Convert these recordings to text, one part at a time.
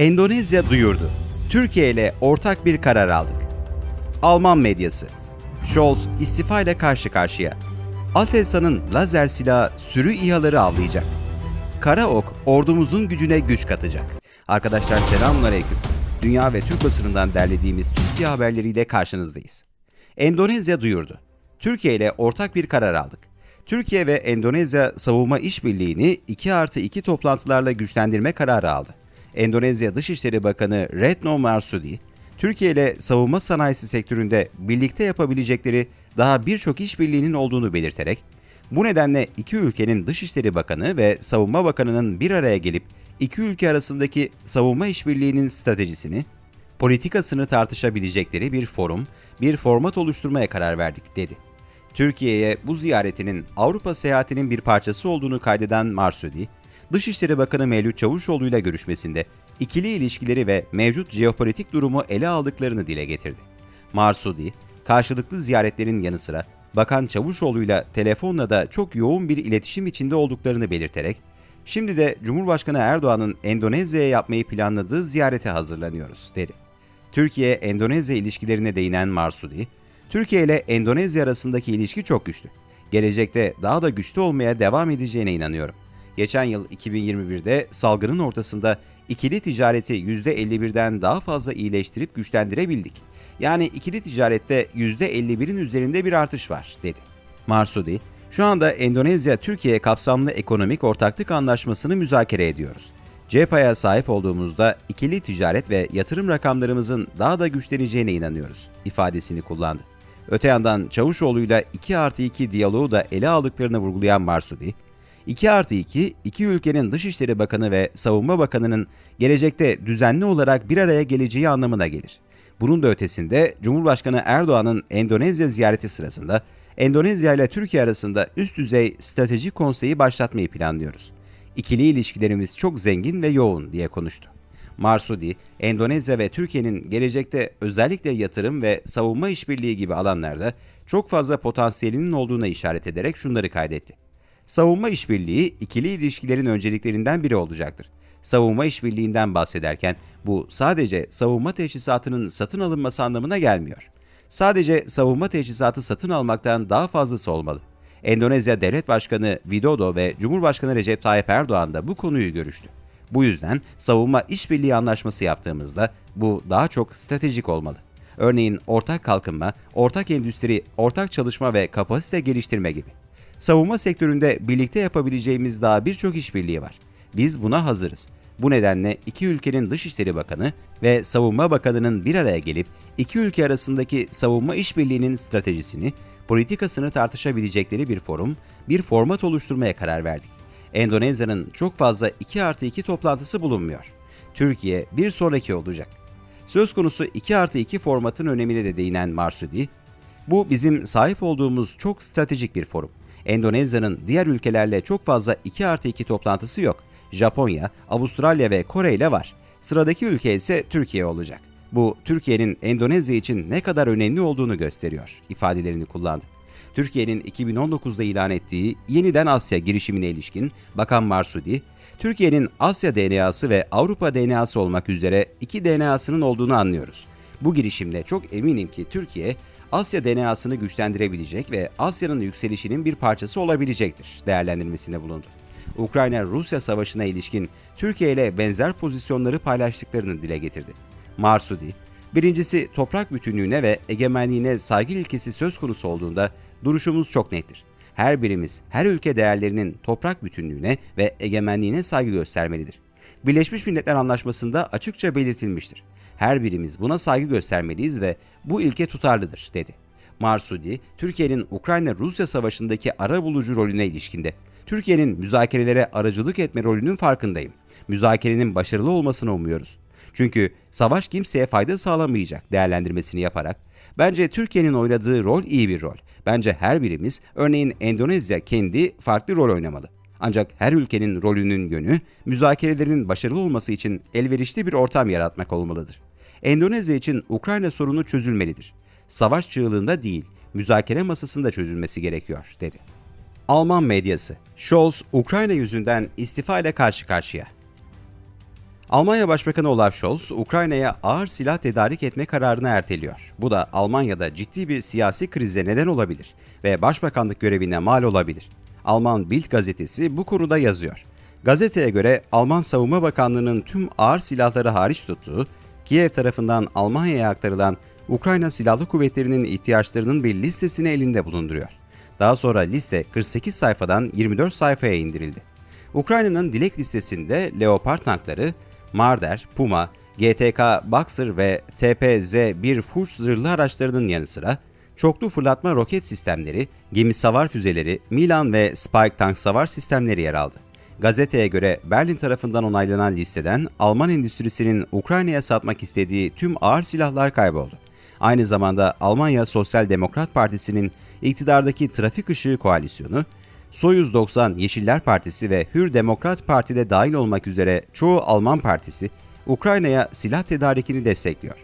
Endonezya duyurdu. Türkiye ile ortak bir karar aldık. Alman medyası. Scholz istifa ile karşı karşıya. Aselsan'ın lazer silahı sürü İHA'ları avlayacak. Kara Ok ordumuzun gücüne güç katacak. Arkadaşlar selamünaleyküm. Dünya ve Türk basınından derlediğimiz Türkiye haberleriyle karşınızdayız. Endonezya duyurdu. Türkiye ile ortak bir karar aldık. Türkiye ve Endonezya savunma işbirliğini 2 artı 2 toplantılarla güçlendirme kararı aldı. Endonezya Dışişleri Bakanı Retno Marsudi, Türkiye ile savunma sanayisi sektöründe birlikte yapabilecekleri daha birçok işbirliğinin olduğunu belirterek, bu nedenle iki ülkenin Dışişleri Bakanı ve Savunma Bakanı'nın bir araya gelip iki ülke arasındaki savunma işbirliğinin stratejisini, politikasını tartışabilecekleri bir forum, bir format oluşturmaya karar verdik dedi. Türkiye'ye bu ziyaretinin Avrupa seyahatinin bir parçası olduğunu kaydeden Marsudi, Dışişleri Bakanı Mevlüt Çavuşoğlu ile görüşmesinde ikili ilişkileri ve mevcut jeopolitik durumu ele aldıklarını dile getirdi. Marsudi, karşılıklı ziyaretlerin yanı sıra Bakan Çavuşoğlu'yla telefonla da çok yoğun bir iletişim içinde olduklarını belirterek, şimdi de Cumhurbaşkanı Erdoğan'ın Endonezya'ya yapmayı planladığı ziyarete hazırlanıyoruz, dedi. Türkiye-Endonezya ilişkilerine değinen Marsudi, Türkiye ile Endonezya arasındaki ilişki çok güçlü. Gelecekte daha da güçlü olmaya devam edeceğine inanıyorum. Geçen yıl 2021'de salgının ortasında ikili ticareti %51'den daha fazla iyileştirip güçlendirebildik. Yani ikili ticarette %51'in üzerinde bir artış var, dedi. Marsudi, şu anda Endonezya Türkiye kapsamlı ekonomik ortaklık anlaşmasını müzakere ediyoruz. CEPA'ya sahip olduğumuzda ikili ticaret ve yatırım rakamlarımızın daha da güçleneceğine inanıyoruz ifadesini kullandı. Öte yandan Çavuşoğlu'yla 2 artı 2 diyaloğu da ele aldıklarını vurgulayan Marsudi, 2 artı 2, iki ülkenin Dışişleri Bakanı ve Savunma Bakanı'nın gelecekte düzenli olarak bir araya geleceği anlamına gelir. Bunun da ötesinde Cumhurbaşkanı Erdoğan'ın Endonezya ziyareti sırasında Endonezya ile Türkiye arasında üst düzey stratejik konseyi başlatmayı planlıyoruz. İkili ilişkilerimiz çok zengin ve yoğun diye konuştu. Marsudi, Endonezya ve Türkiye'nin gelecekte özellikle yatırım ve savunma işbirliği gibi alanlarda çok fazla potansiyelinin olduğuna işaret ederek şunları kaydetti. Savunma işbirliği ikili ilişkilerin önceliklerinden biri olacaktır. Savunma işbirliğinden bahsederken bu sadece savunma teçhizatının satın alınması anlamına gelmiyor. Sadece savunma teçhizatı satın almaktan daha fazlası olmalı. Endonezya Devlet Başkanı Widodo ve Cumhurbaşkanı Recep Tayyip Erdoğan da bu konuyu görüştü. Bu yüzden savunma işbirliği anlaşması yaptığımızda bu daha çok stratejik olmalı. Örneğin ortak kalkınma, ortak endüstri, ortak çalışma ve kapasite geliştirme gibi. Savunma sektöründe birlikte yapabileceğimiz daha birçok işbirliği var. Biz buna hazırız. Bu nedenle iki ülkenin Dışişleri Bakanı ve Savunma Bakanı'nın bir araya gelip iki ülke arasındaki savunma işbirliğinin stratejisini, politikasını tartışabilecekleri bir forum, bir format oluşturmaya karar verdik. Endonezya'nın çok fazla 2 artı 2 toplantısı bulunmuyor. Türkiye bir sonraki olacak. Söz konusu 2 artı 2 formatın önemine de değinen Marsudi, bu bizim sahip olduğumuz çok stratejik bir forum. Endonezya'nın diğer ülkelerle çok fazla 2 artı 2 toplantısı yok. Japonya, Avustralya ve Kore ile var. Sıradaki ülke ise Türkiye olacak. Bu Türkiye'nin Endonezya için ne kadar önemli olduğunu gösteriyor ifadelerini kullandı. Türkiye'nin 2019'da ilan ettiği yeniden Asya girişimine ilişkin Bakan Marsudi, Türkiye'nin Asya DNA'sı ve Avrupa DNA'sı olmak üzere iki DNA'sının olduğunu anlıyoruz. Bu girişimde çok eminim ki Türkiye, Asya DNA'sını güçlendirebilecek ve Asya'nın yükselişinin bir parçası olabilecektir değerlendirmesinde bulundu. Ukrayna-Rusya savaşına ilişkin Türkiye ile benzer pozisyonları paylaştıklarını dile getirdi. Marsudi, birincisi toprak bütünlüğüne ve egemenliğine saygı ilkesi söz konusu olduğunda duruşumuz çok nettir. Her birimiz her ülke değerlerinin toprak bütünlüğüne ve egemenliğine saygı göstermelidir. Birleşmiş Milletler Anlaşması'nda açıkça belirtilmiştir. Her birimiz buna saygı göstermeliyiz ve bu ilke tutarlıdır, dedi. Marsudi, Türkiye'nin Ukrayna-Rusya savaşındaki ara bulucu rolüne ilişkinde, Türkiye'nin müzakerelere aracılık etme rolünün farkındayım. Müzakerenin başarılı olmasını umuyoruz. Çünkü savaş kimseye fayda sağlamayacak değerlendirmesini yaparak, bence Türkiye'nin oynadığı rol iyi bir rol. Bence her birimiz, örneğin Endonezya kendi farklı rol oynamalı. Ancak her ülkenin rolünün yönü, müzakerelerin başarılı olması için elverişli bir ortam yaratmak olmalıdır. Endonezya için Ukrayna sorunu çözülmelidir. Savaş çığlığında değil, müzakere masasında çözülmesi gerekiyor, dedi. Alman medyası, Scholz, Ukrayna yüzünden istifa ile karşı karşıya. Almanya Başbakanı Olaf Scholz, Ukrayna'ya ağır silah tedarik etme kararını erteliyor. Bu da Almanya'da ciddi bir siyasi krize neden olabilir ve başbakanlık görevine mal olabilir. Alman Bild gazetesi bu konuda yazıyor. Gazeteye göre Alman Savunma Bakanlığı'nın tüm ağır silahları hariç tuttuğu, Kiev tarafından Almanya'ya aktarılan Ukrayna Silahlı Kuvvetleri'nin ihtiyaçlarının bir listesini elinde bulunduruyor. Daha sonra liste 48 sayfadan 24 sayfaya indirildi. Ukrayna'nın dilek listesinde Leopard tankları, Marder, Puma, GTK Boxer ve TPZ-1 Fuchs zırhlı araçlarının yanı sıra çoklu fırlatma roket sistemleri, gemi savar füzeleri, Milan ve Spike tank savar sistemleri yer aldı. Gazeteye göre Berlin tarafından onaylanan listeden Alman endüstrisinin Ukrayna'ya satmak istediği tüm ağır silahlar kayboldu. Aynı zamanda Almanya Sosyal Demokrat Partisi'nin iktidardaki trafik ışığı koalisyonu, Soyuz 90 Yeşiller Partisi ve Hür Demokrat Parti de dahil olmak üzere çoğu Alman partisi Ukrayna'ya silah tedarikini destekliyor.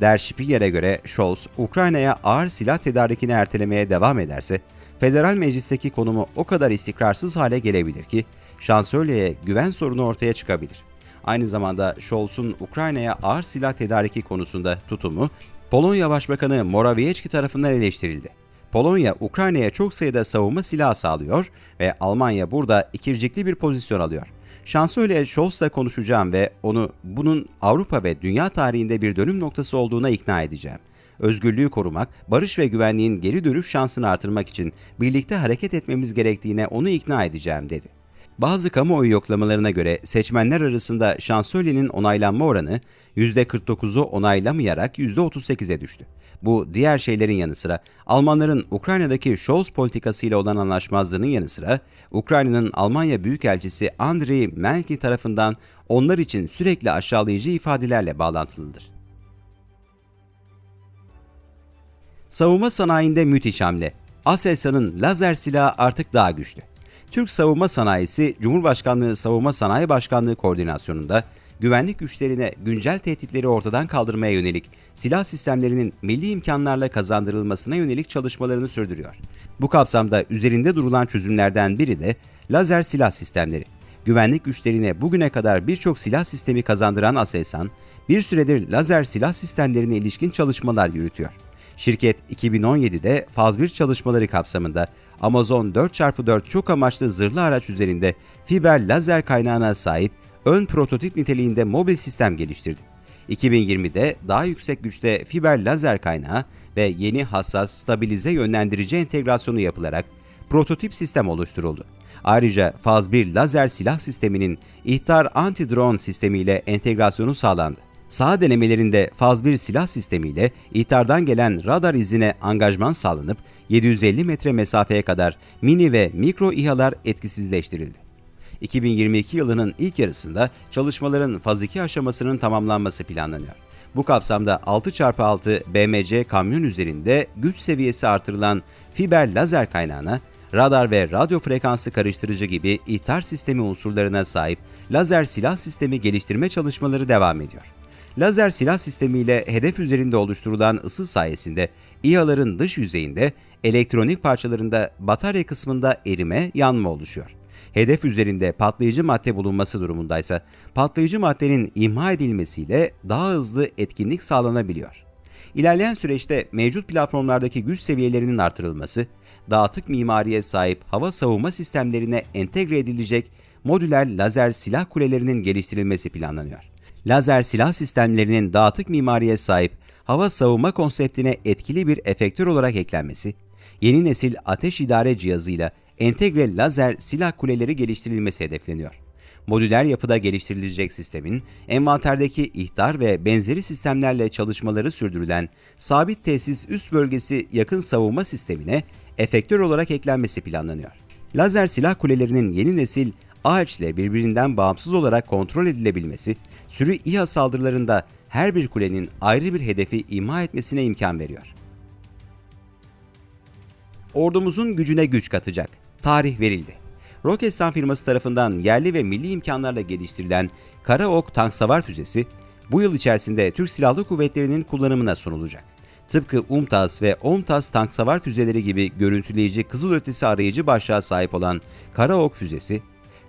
Der Spiegel'e göre Scholz, Ukrayna'ya ağır silah tedarikini ertelemeye devam ederse, federal meclisteki konumu o kadar istikrarsız hale gelebilir ki, şansölyeye güven sorunu ortaya çıkabilir. Aynı zamanda Scholz'un Ukrayna'ya ağır silah tedariki konusunda tutumu, Polonya Başbakanı Morawiecki tarafından eleştirildi. Polonya, Ukrayna'ya çok sayıda savunma silahı sağlıyor ve Almanya burada ikircikli bir pozisyon alıyor. Şansölye Scholz'la konuşacağım ve onu bunun Avrupa ve dünya tarihinde bir dönüm noktası olduğuna ikna edeceğim. Özgürlüğü korumak, barış ve güvenliğin geri dönüş şansını artırmak için birlikte hareket etmemiz gerektiğine onu ikna edeceğim dedi. Bazı kamuoyu yoklamalarına göre seçmenler arasında şansölyenin onaylanma oranı %49'u onaylamayarak %38'e düştü. Bu diğer şeylerin yanı sıra Almanların Ukrayna'daki Scholz politikasıyla olan anlaşmazlığının yanı sıra Ukrayna'nın Almanya Büyükelçisi Andriy Melki tarafından onlar için sürekli aşağılayıcı ifadelerle bağlantılıdır. Savunma sanayinde müthiş hamle. Aselsan'ın lazer silahı artık daha güçlü. Türk savunma sanayisi Cumhurbaşkanlığı Savunma Sanayi Başkanlığı koordinasyonunda güvenlik güçlerine güncel tehditleri ortadan kaldırmaya yönelik silah sistemlerinin milli imkanlarla kazandırılmasına yönelik çalışmalarını sürdürüyor. Bu kapsamda üzerinde durulan çözümlerden biri de lazer silah sistemleri. Güvenlik güçlerine bugüne kadar birçok silah sistemi kazandıran Aselsan, bir süredir lazer silah sistemlerine ilişkin çalışmalar yürütüyor. Şirket 2017'de faz 1 çalışmaları kapsamında Amazon 4x4 çok amaçlı zırhlı araç üzerinde fiber lazer kaynağına sahip ön prototip niteliğinde mobil sistem geliştirdi. 2020'de daha yüksek güçte fiber lazer kaynağı ve yeni hassas stabilize yönlendirici entegrasyonu yapılarak prototip sistem oluşturuldu. Ayrıca faz 1 lazer silah sisteminin ihtar anti-drone sistemiyle entegrasyonu sağlandı. Sağ denemelerinde faz 1 silah sistemiyle ihtardan gelen radar izine angajman sağlanıp 750 metre mesafeye kadar mini ve mikro İHA'lar etkisizleştirildi. 2022 yılının ilk yarısında çalışmaların faz 2 aşamasının tamamlanması planlanıyor. Bu kapsamda 6x6 BMC kamyon üzerinde güç seviyesi artırılan fiber lazer kaynağına, radar ve radyo frekansı karıştırıcı gibi ihtar sistemi unsurlarına sahip lazer silah sistemi geliştirme çalışmaları devam ediyor. Lazer silah sistemiyle hedef üzerinde oluşturulan ısı sayesinde İHA'ların dış yüzeyinde elektronik parçalarında batarya kısmında erime, yanma oluşuyor. Hedef üzerinde patlayıcı madde bulunması durumundaysa patlayıcı maddenin imha edilmesiyle daha hızlı etkinlik sağlanabiliyor. İlerleyen süreçte mevcut platformlardaki güç seviyelerinin artırılması, dağıtık mimariye sahip hava savunma sistemlerine entegre edilecek modüler lazer silah kulelerinin geliştirilmesi planlanıyor. Lazer silah sistemlerinin dağıtık mimariye sahip hava savunma konseptine etkili bir efektör olarak eklenmesi, yeni nesil ateş idare cihazıyla entegre lazer silah kuleleri geliştirilmesi hedefleniyor. Modüler yapıda geliştirilecek sistemin envanterdeki ihtar ve benzeri sistemlerle çalışmaları sürdürülen sabit tesis üst bölgesi yakın savunma sistemine efektör olarak eklenmesi planlanıyor. Lazer silah kulelerinin yeni nesil ağaç ile birbirinden bağımsız olarak kontrol edilebilmesi, sürü İHA saldırılarında her bir kulenin ayrı bir hedefi imha etmesine imkan veriyor. Ordumuzun gücüne güç katacak. Tarih verildi. Roketsan firması tarafından yerli ve milli imkanlarla geliştirilen Karaok tank savar füzesi bu yıl içerisinde Türk Silahlı Kuvvetleri'nin kullanımına sunulacak. Tıpkı UMTAS ve OMTAS tank savar füzeleri gibi görüntüleyici kızılötesi arayıcı başlığa sahip olan Karaok füzesi,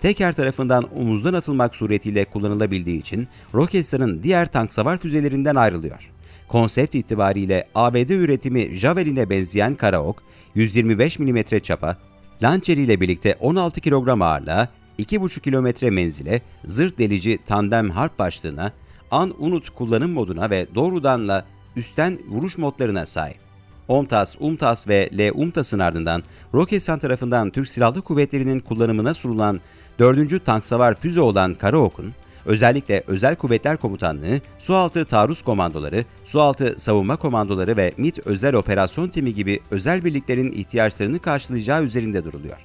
teker tarafından omuzdan atılmak suretiyle kullanılabildiği için Roketsan'ın diğer tank savar füzelerinden ayrılıyor. Konsept itibariyle ABD üretimi Javelin'e benzeyen Karaok, 125 mm çapa, Launcher ile birlikte 16 kilogram ağırlığa, 2,5 kilometre menzile, zırt delici tandem harp başlığına, an unut kullanım moduna ve doğrudanla üstten vuruş modlarına sahip. OMTAS, UMTAS ve L-UMTAS'ın ardından Roketsan tarafından Türk Silahlı Kuvvetleri'nin kullanımına sunulan 4. tank savar füze olan Karaok'un, özellikle Özel Kuvvetler Komutanlığı, Sualtı Taarruz Komandoları, Sualtı Savunma Komandoları ve MİT Özel Operasyon Timi gibi özel birliklerin ihtiyaçlarını karşılayacağı üzerinde duruluyor.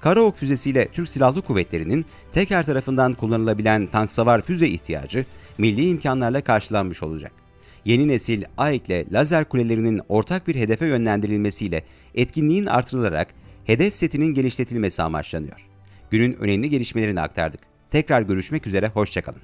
Karaok füzesiyle Türk Silahlı Kuvvetleri'nin teker tarafından kullanılabilen tank savar füze ihtiyacı milli imkanlarla karşılanmış olacak. Yeni nesil AEK ile lazer kulelerinin ortak bir hedefe yönlendirilmesiyle etkinliğin artırılarak hedef setinin genişletilmesi amaçlanıyor. Günün önemli gelişmelerini aktardık. Tekrar görüşmek üzere, hoşçakalın.